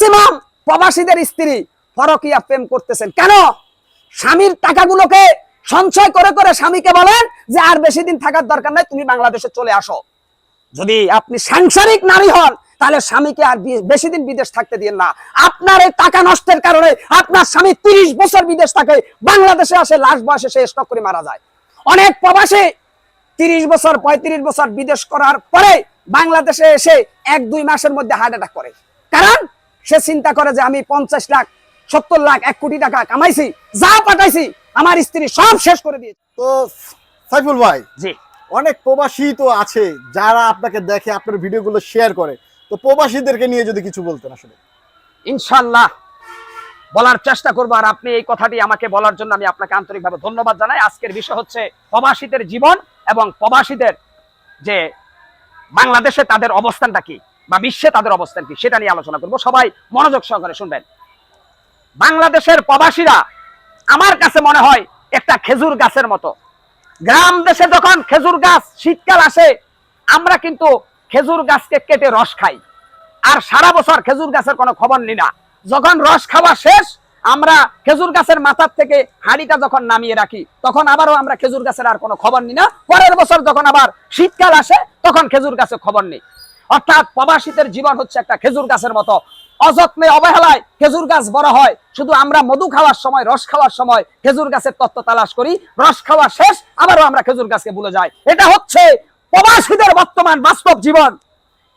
Maximum প্রবাসীদের স্ত্রী পরকিয়া প্রেম করতেছেন। কেন? স্বামীর টাকাগুলোকে সঞ্চয় করে করে স্বামীকে বলেন যে আর বেশি দিন থাকার দরকার নাই, তুমি বাংলাদেশে চলে আসো। যদি আপনি সাংসারিক নারী হন, তাহলে স্বামীকে আর বেশি দিন বিদেশ থাকতে দিন না। আপনার এই টাকা নষ্টের কারণে আপনার স্বামী তিরিশ বছর বিদেশ থাকে, বাংলাদেশে আসে, লাশ বয়সে সে স্টক করে মারা যায়। অনেক প্রবাসী তিরিশ বছর, পঁয়ত্রিশ বছর বিদেশ করার পরে বাংলাদেশে এসে এক দুই মাসের মধ্যে হার্ট অ্যাটাক করে। কারণ সে চিন্তা করে যে আমি পঞ্চাশ লাখ সত্তর লাখ এক কোটি টাকা কামাইছি যা পাঠাইছি আমার স্ত্রী সব শেষ করে দিয়েছে। তো সাইফুল ভাই জি। অনেক প্রবাসী তো আছে যারা আপনাকে দেখে আপনার ভিডিওগুলো শেয়ার করে। তো প্রবাসীদেরকে নিয়ে যদি কিছু বলতেন আসলে। ইনশাল্লাহ। বলার চেষ্টা করব আর আপনি এই কথাটি আমাকে বলার জন্য আমি আপনাকে আন্তরিকভাবে ধন্যবাদ জানাই। আজকের বিষয় হচ্ছে প্রবাসীদের জীবন এবং প্রবাসীদের যে বাংলাদেশে তাদের অবস্থানটা কি। বা বিশ্বে তাদের অবস্থান কি সেটা নিয়ে আলোচনা করব। সবাই মনোযোগ সহকারে শুনবেন। বাংলাদেশের প্রবাসীরা আমার কাছে মনে হয় একটা খেজুর গাছের মতো। গ্রাম দেশে যখন খেজুর গাছ শীতকাল আসে, আমরা কিন্তু খেজুর গাছকে কেটে রস খাই। আর সারা বছর খেজুর গাছের কোনো খবর নি না। যখন রস খাওয়া শেষ, আমরা খেজুর গাছের মাথার থেকে হাড়িটা যখন নামিয়ে রাখি, তখন আবারও আমরা খেজুর গাছের আর কোনো খবর নি না। পরের বছর যখন আবার শীতকাল আসে, তখন খেজুর গাছের খবর নেই। অর্থাৎ প্রবাসীদের জীবন হচ্ছে একটা খেজুর গাছের মতো। অযত্নে অবহেলায় খেজুর গাছ বড় হয়। শুধু আমরা মধু খাওয়ার সময়, রস খাওয়ার সময় খেজুর গাছের তত্ত্ব তালাশ করি, রস খাওয়া শেষ, আবারও আমরা খেজুর গাছকে ভুলে যাই। এটা হচ্ছে প্রবাসীদের বর্তমান বাস্তব জীবন।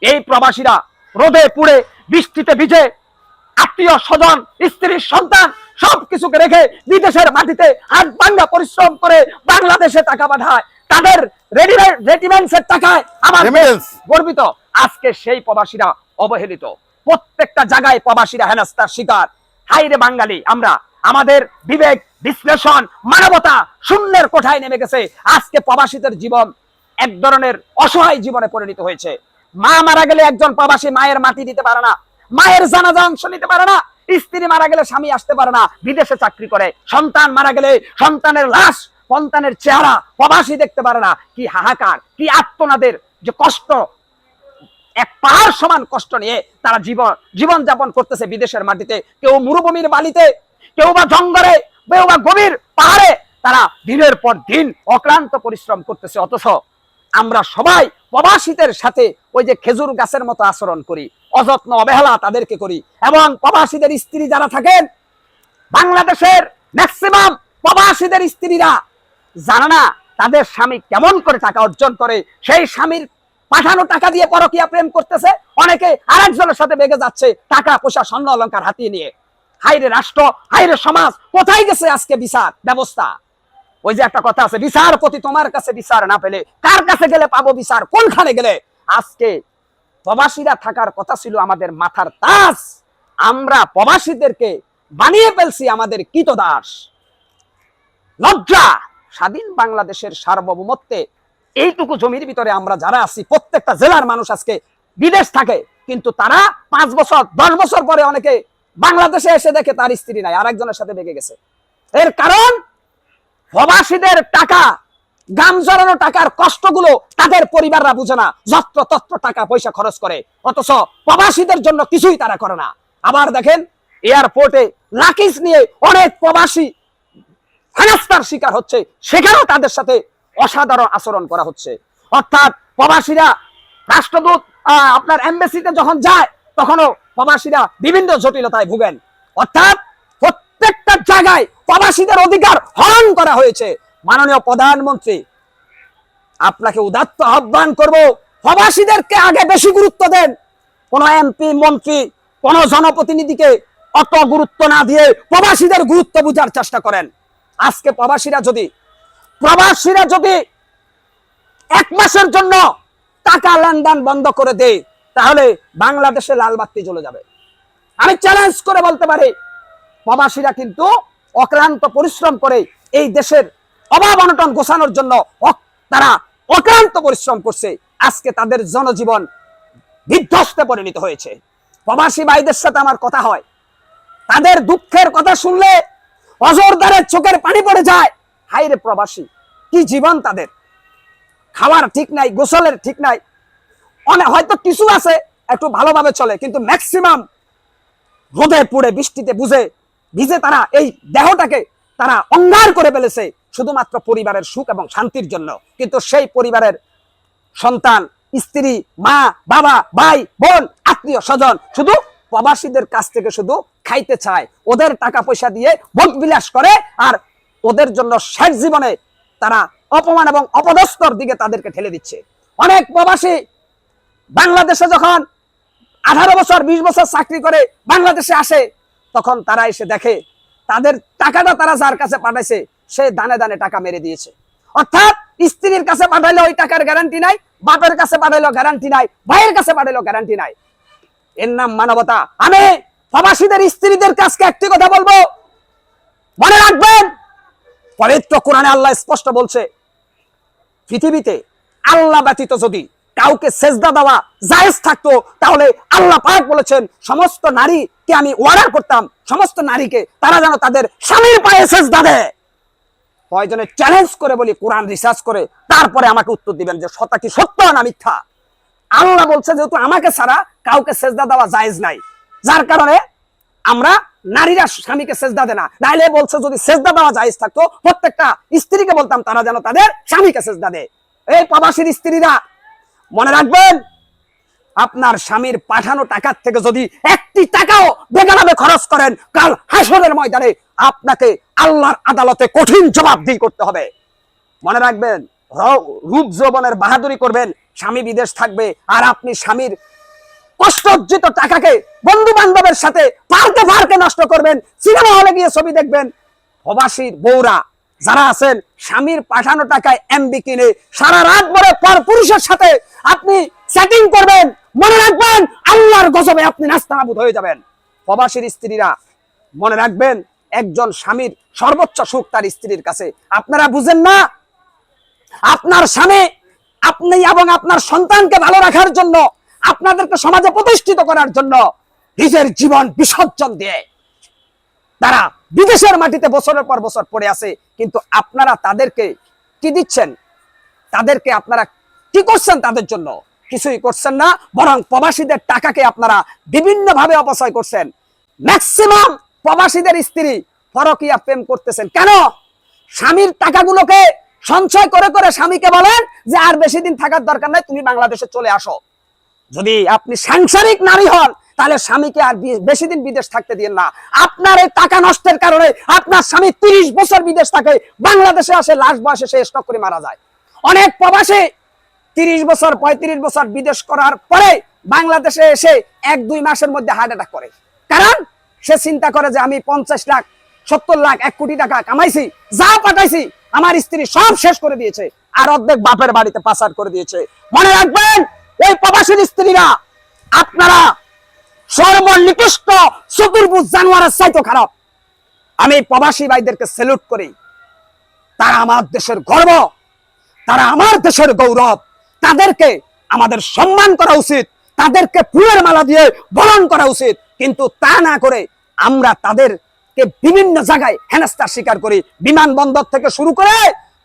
এই প্রবাসীরা রোদে পুড়ে, বৃষ্টিতে ভিজে, আত্মীয় স্বজন, স্ত্রীর সন্তান, সবকিছুকে রেখে বিদেশের মাটিতে হাত ভাঙ্গা পরিশ্রম করে বাংলাদেশে টাকা পাঠায়। তাদের রেডিমেন্টসের টাকায় আমার গর্বিত। আজকে সেই প্রবাসীরা অবহেলিত। প্রত্যেকটা জায়গায় প্রবাসীরা হেনস্তার শিকার। হাইরে বাঙালি আমরা আমাদের বিবেক বিশ্লেষণ মানবতা শূন্যের কোঠায় নেমে গেছে। আজকে প্রবাসীদের জীবন এক ধরনের অসহায় জীবনে পরিণত হয়েছে। মা মারা গেলে একজন প্রবাসী মায়ের মাটি দিতে পারে না। মায়ের জানাজা অংশ নিতে পারে না। স্ত্রী মারা গেলে স্বামী আসতে পারে না। বিদেশে চাকরি করে। সন্তান মারা গেলে সন্তানের লাশ সন্তানের চেহারা প্রবাসী দেখতে পারে না। কি হাহাকার, কি আত্মনাদের যে কষ্ট। এক পাহাড় সমান কষ্ট নিয়ে তারা জীবন জীবন যাপন করতেছে বিদেশের মাটিতে। কেউ মরুভূমির বালিতে, কেউ বা জঙ্গলে, কেউ বা গভীর পাহাড়ে। তারা দিনের পর দিন অক্লান্ত পরিশ্রম করতেছে। অথচ আমরা সবাই প্রবাসীদের সাথে ওই যে খেজুর গাছের মতো আচরণ করি, অযত্ন, অবহেলা তাদেরকে করি। এবং প্রবাসীদের স্ত্রী যারা থাকেন, বাংলাদেশের ম্যাক্সিমাম প্রবাসীদের স্ত্রীরা জানে না তাদের স্বামী কেমন করে টাকা অর্জন করে, সেই স্বামীর পাঠানো টাকা দিয়ে পরকিয়া প্রেম করতেছে, অনেকে আরেকজনের সাথে বেগে যাচ্ছে, টাকা, পয়সা, স্বর্ণ অলঙ্কার হাতিয়ে নিয়ে। হাইরে রাষ্ট্র হাইরে সমাজ, কোথায় গেছে আজকে বিচার ব্যবস্থা? ওই যে একটা কথা আছে, বিচারপতি তোমার কাছে বিচার না পেলে কার কাছে গেলে পাবো বিচার? কোনখানে গেলে? আজকে প্রবাসীরা থাকার কথা ছিল আমাদের মাথার তাস আমরা প্রবাসীদেরকে বানিয়ে ফেলছি আমাদের কীতদাস। লজ্জা! স্বাধীন বাংলাদেশের সার্বভৌমত্বে এইটুকু জমির ভিতরে আমরা যারা আছি, প্রত্যেকটা জেলার মানুষ আজকে বিদেশ থাকে। কিন্তু তারা পাঁচ বছর, দশ বছর পরে অনেকে বাংলাদেশে এসে দেখে তার স্ত্রী নাই, আরেকজনের সাথে বেগে গেছে। এর কারণ, প্রবাসীদের টাকা গাম জড়ানো টাকার কষ্টগুলো তাদের পরিবাররা বুঝে না। যত্র তত্র টাকা পয়সা খরচ করে। অথচ প্রবাসীদের জন্য কিছুই তারা করে না। আবার দেখেন, এয়ারপোর্টে লাকিজ নিয়ে অনেক প্রবাসী হেনস্থার শিকার হচ্ছে, সেখানেও তাদের সাথে অসাধারণ আচরণ করা হচ্ছে। অর্থাৎ প্রবাসীরা রাষ্ট্রদূত আপনার এমবেসিতে যখন যায়, তখনও প্রবাসীরা বিভিন্ন জটিলতায় ভুগেন। অর্থাৎ প্রত্যেকটা জায়গায় প্রবাসীদের অধিকার হরণ করা হয়েছে। মাননীয় প্রধানমন্ত্রী, আপনাকে উদাত্ত আহ্বান করব, প্রবাসীদেরকে আগে বেশি গুরুত্ব দেন। কোন এমপি, মন্ত্রী, কোন জনপ্রতিনিধিকে অত গুরুত্ব না দিয়ে প্রবাসীদের গুরুত্ব বোঝার চেষ্টা করেন। আজকে প্রবাসীরা যদি প্রবাসীরা যদি এক মাসের জন্য টাকা লেনদেন বন্ধ করে দেয়, তাহলে বাংলাদেশে লাল বাতি জ্বলে যাবে। আমি চ্যালেঞ্জ করে বলতে পারি, প্রবাসীরা কিন্তু অক্লান্ত পরিশ্রম করে এই দেশের অভাব অনটন গোছানোর জন্য তারা অক্লান্ত পরিশ্রম করছে। আজকে তাদের জনজীবন বিধ্বস্তে পরিণত হয়েছে। প্রবাসী ভাইদের সাথে আমার কথা হয়। তাদের দুঃখের কথা শুনলে অজরদারের চোখের পানি পড়ে যায়। হাইরে প্রবাসী, কি জীবন তাদের? খাওয়ার ঠিক নাই, গোসলের ঠিক নাই। অনেক হয়তো কিছু আছে, একটু ভালোভাবে চলে, কিন্তু ম্যাক্সিমাম রোদে পুড়ে বৃষ্টিতে বুঝে ভিজে তারা এই দেহটাকে তারা অঙ্গার করে ফেলেছে শুধুমাত্র পরিবারের সুখ এবং শান্তির জন্য। কিন্তু সেই পরিবারের সন্তান, স্ত্রী, মা, বাবা, ভাই, বোন আত্মীয় স্বজন শুধু প্রবাসীদের কাছ থেকে শুধু খাইতে চায়, ওদের টাকা পয়সা দিয়ে ভোগ বিলাস করে আর ওদের জন্য শেষ জীবনে তারা অপমান এবং অপদস্তর দিকে তাদেরকে ঠেলে দিচ্ছে। অনেক প্রবাসী বাংলাদেশে যখন আঠারো বছর, বিশ বছর চাকরি করে বাংলাদেশে আসে, তখন তারা এসে দেখে তাদের টাকাটা তারা যার কাছে পাঠাইছে, সে দানে দানে টাকা মেরে দিয়েছে। অর্থাৎ স্ত্রীর কাছে পাঠাইলে ওই টাকার গ্যারান্টি নাই, বাপের কাছে পাঠাইলো গ্যারান্টি নাই, ভাইয়ের কাছে পাঠাইলো গ্যারান্টি নাই। এর নাম মানবতা। আমি প্রবাসীদের, স্ত্রীদের কাছকে একটি কথা বলব। মনে রাখবেন, পবিত্র কোরআনে আল্লাহ স্পষ্ট বলছে, পৃথিবীতে আল্লাহ ব্যতীত যদি কাউকে সেজদা দেওয়া জায়েজ থাকতো, তাহলে আল্লাহ পাক বলেছেন, সমস্ত নারীকে আমি অর্ডার করতাম, সমস্ত নারীকে তারা যেন তাদের স্বামীর পায়ে সেজদা দেয়। কয়জনে চ্যালেঞ্জ করে বলি, কোরআন রিসার্চ করে, তারপরে আমাকে উত্তর দিবেন যে সতা কি সত্য না মিথ্যা। আল্লাহ বলছে, যেহেতু আমাকে ছাড়া কাউকে সেজদা দেওয়া জায়েজ নাই। যার কারণে আমরা নারীরা স্বামীকে সেজদা দেয় না। নাইলে বলছে, যদি সেজদা দেওয়া জায়েজ থাকতো, প্রত্যেকটা স্ত্রীকে বলতাম, তারা যেন তাদের স্বামীকে সেজদা দেয়। এই প্রবাসীর স্ত্রীরা, মনে রাখবেন, আপনার স্বামীর পাঠানো টাকার থেকে যদি একটি টাকাও বেগানাবে খরচ করেন, কাল হাসরের ময়দানে আপনাকে আল্লাহর আদালতে কঠিন জবাব জবাবদিহি করতে হবে। মনে রাখবেন, রূপ যৌবনের বাহাদুরি করবেন, স্বামী বিদেশ থাকবে, আর আপনি স্বামীর কষ্ট অর্জিত টাকাকে বন্ধু বান্ধবের সাথে পার্কে পার্কে নষ্ট করবেন, সিনেমা হলে গিয়ে ছবি দেখবেন। প্রবাসীর বউরা যারা আছেন, স্বামীর পাঠানো টাকায় এমবি কিনে সারা রাত ভরে পর পুরুষের সাথে আপনি সেটিং করবেন, মনে রাখবেন আল্লাহর গজবে আপনি নাস্তানাবুদ হয়ে যাবেন। প্রবাসীর স্ত্রীরা মনে রাখবেন, একজন স্বামীর সর্বোচ্চ সুখ তার স্ত্রীর কাছে। আপনারা বুঝেন না? আপনার স্বামী আপনি এবং আপনার সন্তানকে ভালো রাখার জন্য আপনাদেরকে সমাজে প্রতিষ্ঠিত করার জন্য নিজের জীবন বিসর্জন দিয়ে তারা বিদেশের মাটিতে বছরের পর বছর পড়ে আছে, কিন্তু আপনারা তাদেরকে কি দিচ্ছেন? তাদেরকে আপনারা কি করছেন তাদের জন্য? কিছুই করছেন না, বরং প্রবাসীদের টাকাকে আপনারা বিভিন্ন ভাবে অপচয় করছেন। ম্যাক্সিমাম প্রবাসীদের স্ত্রী ফরকিয়া প্রেম করতেছেন। কেন? স্বামীর টাকাগুলোকে সঞ্চয় করে করে স্বামীকে বলেন যে আর বেশি দিন থাকার দরকার নাই, তুমি বাংলাদেশে চলে আসো। যদি আপনি সাংসারিক নারী হন, তাহলে স্বামীকে আর বেশি দিন বিদেশ থাকতে দিন না। আপনার এই টাকা নষ্টের কারণে আপনার স্বামী তিরিশ বছর বিদেশ থাকে, বাংলাদেশে আসে, লাশ বয়সে সে স্টক করে মারা যায়। অনেক প্রবাসী তিরিশ বছর, পঁয়ত্রিশ বছর বিদেশ করার পরে বাংলাদেশে এসে এক, দুই মাসের মধ্যে হার্ট অ্যাটাক করে। কারণ সে চিন্তা করে যে আমি পঞ্চাশ লাখ, সত্তর লাখ, এক কোটি টাকা কামাইছি, যা পাঠাইছি, আমার স্ত্রী সব শেষ করে দিয়েছে। আর অর্ধেক বাপের বাড়িতে পাচার করে দিয়েছে। মনে রাখবেন ওই প্রবাসীর স্ত্রীরা, আপনারা সর্বনিকৃষ্ট চতুর্ভুজ জানোয়ারের চাইতো খারাপ। আমি প্রবাসী ভাইদেরকে স্যালুট করি। তারা আমার দেশের গর্ব, তারা আমার দেশের গৌরব। তাদেরকে আমাদের সম্মান করা উচিত, তাদেরকে ফুলের মালা দিয়ে বরণ করা উচিত। কিন্তু তা না করে আমরা তাদেরকে বিভিন্ন জায়গায় হেনস্থার স্বীকার করি। বিমানবন্দর থেকে শুরু করে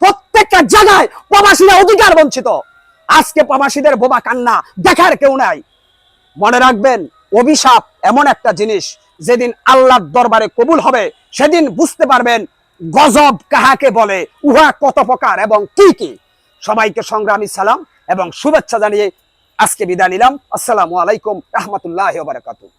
প্রত্যেকটা জায়গায় প্রবাসীরা অধিকার বঞ্চিত। আজকে প্রবাসীদের বোবা কান্না দেখার কেউ নাই। মনে রাখবেন, অভিশাপ এমন একটা জিনিস, যেদিন আল্লাহর দরবারে কবুল হবে, সেদিন বুঝতে পারবেন গজব কাহাকে বলে, উহা কত প্রকার এবং কি কি। সবাইকে সংগ্রামী সালাম এবং শুভেচ্ছা জানিয়ে আজকে বিদায় নিলাম। আসসালামু আলাইকুম, রহমতুল্লাহ বারাকাতুহ।